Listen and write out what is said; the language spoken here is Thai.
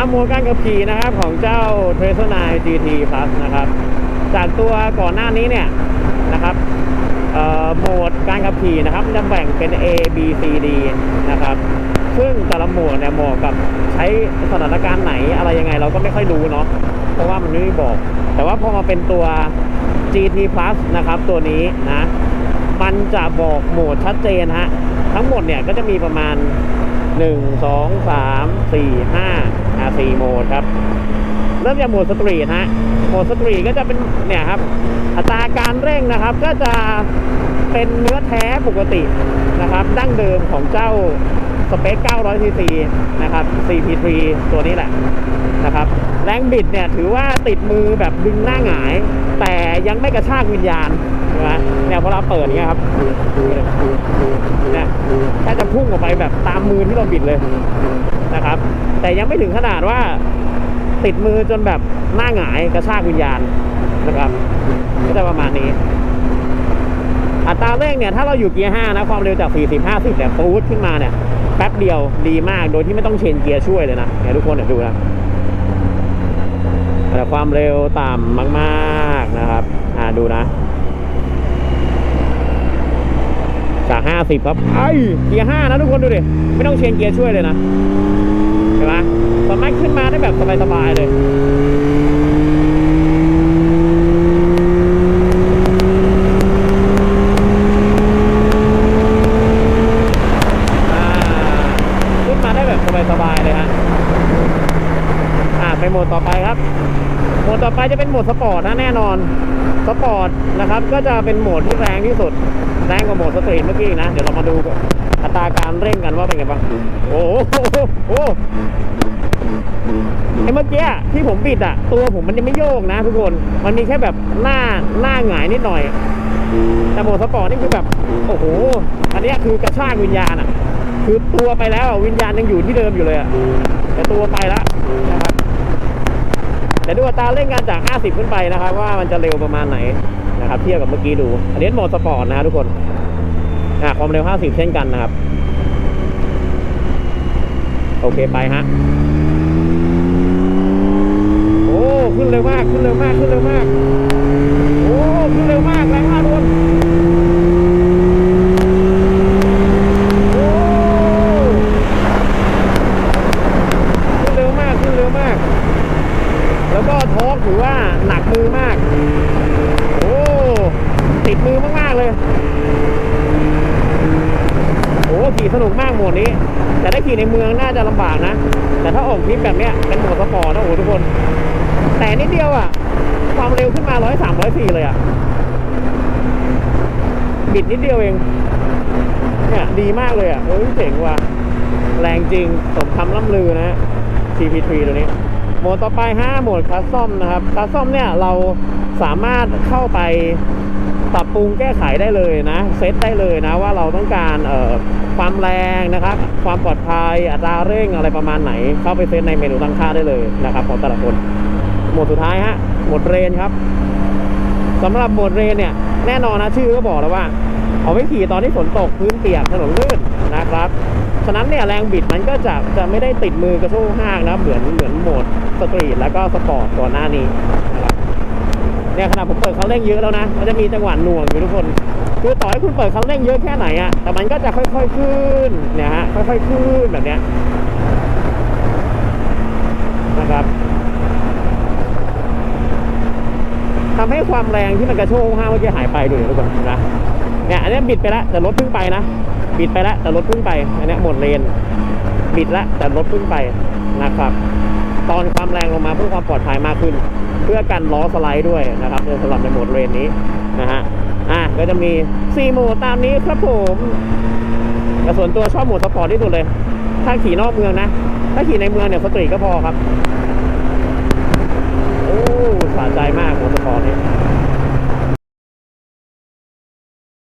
ามโมดการขับขี่นะครับของเจ้า t r a c e r 9 GT Plus นะครับ จากตัวก่อนหน้านี้เนี่ยนะครับโหมดการขับขี่นะครับจะแบ่งเป็น A B C D นะครับ ซึ่งแต่ละโหมดเนี่ยเหมาะกับใช้สถานการณ์ไหนอะไรยังไงเราก็ไม่ค่อยรู้เนาะเพราะว่ามันไม่ได้บอก แต่ว่าพอมาเป็นตัว GT Plus นะครับ ตัวนี้นะมันจะบอกโหมดชัดเจนฮะทั้งหมดเนี่ยก็จะมีประมาณ 1 2 3 4 5อ่า4โหมดครับ เริ่มจากโหมดสตรีทฮะ โหมดสตรีก็จะเป็นเนี่ยครับ อัตราการเร่งนะครับ ก็จะเป็นเนื้อแท้ปกตินะครับ ดั้งเดิมของเจ้าสเปค 900 cc นะครับ CP3 ตัวนี้แหละนะครับ แรงบิดเนี่ยถือว่าติดมือแบบดึงหน้าหงาย แต่ยังไม่กระชากวิญญาณใช่ไหมเนี่ยพอเราเปิดเงี้ยครับเนี่ยแค่จะพุ่งออกไปแบบตามมือที่เราบิดเลยนะครับ แต่ยังไม่ถึงขนาดว่า ติดมือจนแบบหน้าหงายกระชากวิญญาณนะครับก็จะประมาณนี้ อัตราเร่งเนี่ยถ้าเราอยู่เกียร์5นะความเร็วจาก 40 50เนี่ยปูดขึ้นมาเนี่ยแป๊บเดียวดีมากโดยที่ไม่ต้องเชนเกียร์ช่วยเลยนะเนี่ยทุกคนเดี๋ยวดูนะแต่ความเร็วต่ำมากๆนะครับ อ่าดูนะ จาก 50 ครับไอ้เกียร์5นะทุกคนดูดิไม่ต้องเชนเกียร์ช่วยเลยนะ ห็นไหมสามารถขึ้นมาได้แบบสบายๆเลยอ่าขึ้นมาได้แบบสบายๆเลยฮะอ่าไปโหมดต่อไปครับ โหมดต่อไปจะเป็นโหมดสปอร์ตนะแน่นอนสปอร์ตนะครับ ก็จะเป็นโหมดที่แรงที่สุด แรงกว่าโหมดสตรีทเมื่อกี้นะ เดี๋ยวเรามาดูกัน อัตราการเร่งกันว่าเป็นไงบ้างโอ้โหโอ้ไอ้เมื่อกี้ที่ผมบิดอะ ตัวผมมันยังไม่โยกนะทุกคน มันมีแค่แบบหน้าหน้าหงายนิดหน่อย แต่โหมดสปอร์ตนี่คือแบบ โอ้โห อันนี้คือกระชากวิญญาณอะ คือตัวไปแล้ววิญญาณยังอยู่ที่เดิมอยู่เลยอะ แต่ตัวไปแล้วนะครับเดี๋ยวดูอัตราเร่งกันจาก 50 ขึ้นไปนะครับ ว่ามันจะเร็วประมาณไหนนะครับ เทียบกับเมื่อกี้ดู อันนี้โหมดสปอร์ตนะครับทุกคน อ่าความเร็ว 50 เช่นกันนะครับ โอเคไปฮะ โอ้ ขึ้นเร็วมาก ขึ้นเร็วมาก ขึ้นเร็วมาก โอ้ ขึ้นเร็วมาก แรงมากทุกคนขึ้นเร็วมากขึ้นเร็วมากแล้วก็ทอร์กถือว่าหนักมือมาก โอ้ ติดมือมาก ๆ เลย ขี่สนุกมากโหมดนี้ แต่ถ้ขี่ในเมืองน่าจะลำบากนะ แต่ถ้าออกทริปแบบเนี้ยเป็นโหมดสปอร์ตนะโอ้ทุกคน แต่นิดเดียวอะ ความเร็วขึ้นมาร้อยสามร้อยสี่เลยอะ บิดนิดเดียวเอง เนี่ยดีมากเลยอะเอ้ยเจ๋งว่ะ แรงจริงสมคำล่ำลือนะฮะ CP3 ตัวนี้โหมดต่อไป 5 โหมดคัสซอมนะครับคัสซอมเนี่ยเราสามารถเข้าไป ปรับปรุงแก้ไขได้เลยนะเซตได้เลยนะว่าเราต้องการเอ่อความแรงนะครับ ความปลอดภัยอัตราเร่งอะไรประมาณไหน เข้าไปเซตในเมนูตั้งค่าได้เลยนะครับของแต่ละคนหมดสุดท้ายฮะหมดเรนครับสำหรับหมดเรนเนี่ยแน่นอนนะชื่อก็บอกแล้วว่า เอาไว้ขี่ตอนที่ฝนตกพื้นเปียกถนนลื่นนะครับฉะนั้นเนี่ยแรงบิดมันก็จะจะไม่ได้ติดมือกระโชกห้างนะเหมือนเหมือนโหมดสตรีทแล้วก็สปอร์ตก่อนหน้านี้นะครับ เนี่ยขณะผมเปิดคันเร่งเยอะแล้วนะมันจะมีจังหวะหน่วงอยู่ทุกคน คือต่อให้คุณเปิดคันเร่งเยอะแค่ไหนอะแต่มันก็จะค่อย ๆขึ้นเนี่ยฮะค่อยๆขึ้นแบบเนี้ยนะครับทำให้ความแรงที่มันกระโชกห้าเมื่อกี้หายไปดูดิทุกคนนะเนี่ยอันนี้บิดไปแล้วแต่รถเพิ่งไปนะบิดไปแล้วแต่รถเพิ่งไปอันนี้หมดเลนบิดแล้วแต่รถเพิ่งไปนะครับ ตอนความแรงลงมาเพื่อความปลอดภัยมากขึ้น พื่อกันล้อสไลด์ด้วยนะครับสำหรับในโหมดเรนนี้นะฮะอะก็จะมี 4 โหมดตามนี้ครับผมแต่ส่วนตัวชอบโหมดสปอร์ตที่สุดเลย ถ้าขี่นอกเมืองนะ ถ้าขี่ในเมืองเนี่ยสตรีทก็พอครับ โอ้สะใจมากโหมดสปอร์ตนี้